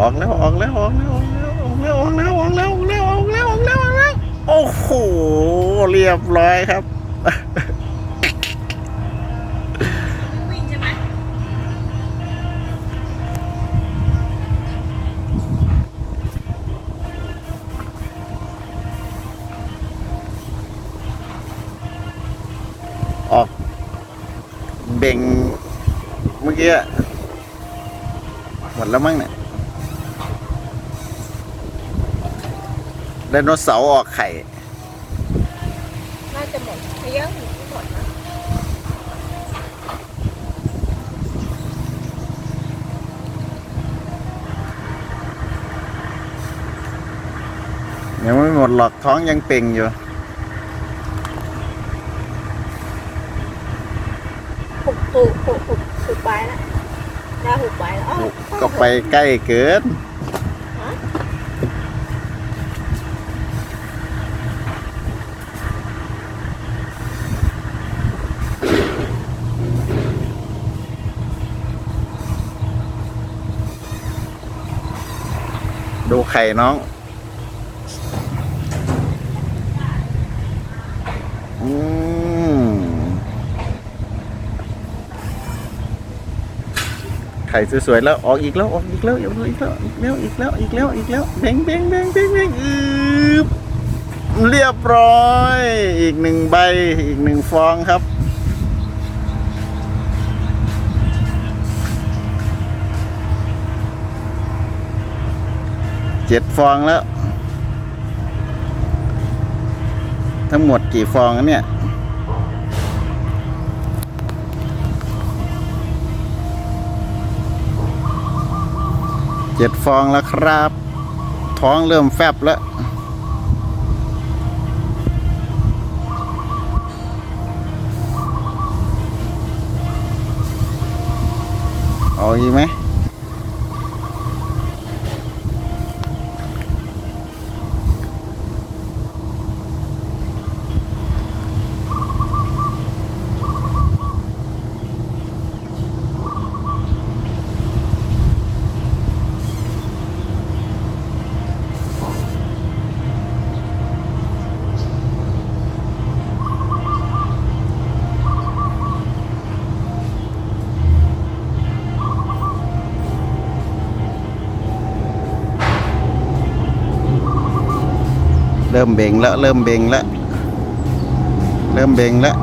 ออกแล้วออกแล้วออกแล้วออกแล้วออกแล้วออกแล้วออกแล้วออกแล้วออกแล้วออกแล้วโอ้โหเรียบร้อยครับออกเบ่งเมื่อกี้หมดแล้วมั้งเนี่ย ไดโนเสาร์ออกไข่ น่าจะหมดเยอะอยู่ที่หมดนะยังไม่หมดหรอกท้องยังเป่งอยู่ หุบตูหุบหุบหุบไปแล้วได้หุบไปแล้วอ้าวก็ไปใกล้เกิน ดูไข่น้องอืมไข่สวยๆแล้วออกอีกแล้วออกอีกแล้วออกอีกแล้วอีกแล้วอีกแล้วอีกแล้วอีกแล้วเบ่งเบ่งเบ่งเบ่งเบ่งอืบเรียบร้อย อีกหนึ่งใบอีกหนึ่งฟองครับ เจ็ดฟองแล้ว ทั้งหมดกี่ฟองเนี่ยเจ็ดฟองแล้วครับ ท้องเริ่มแฟบแล้วเอาอีกไหม เริ่มเบ่งแล้วเริ่มเบ่งแล้วเริ่มเบ่งแล้ว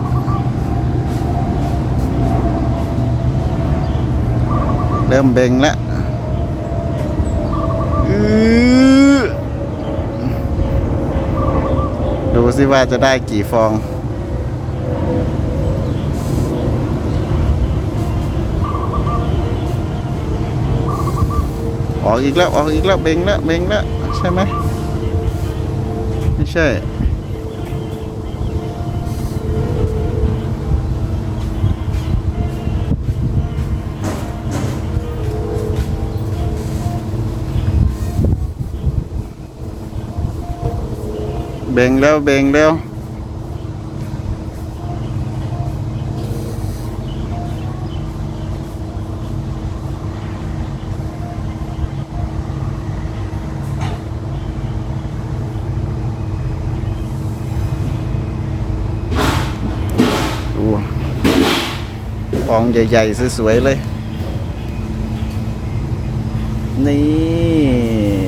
เริ่มเบ่งแล้วดูสิว่าจะได้กี่ฟองออกอีกแล้วออกอีกแล้วเบ่งแล้วเบ่งแล้วใช่ไหม ไม่ใช่ bèn leo bèn leo. ฟองใหญ่ ๆ สวย ๆ เลย นี่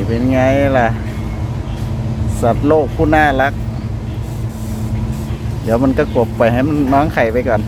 เป็นไงล่ะ สัตว์โลกผู้น่ารัก เดี๋ยวมันก็กบไปให้มันน้องไข่ไปก่อน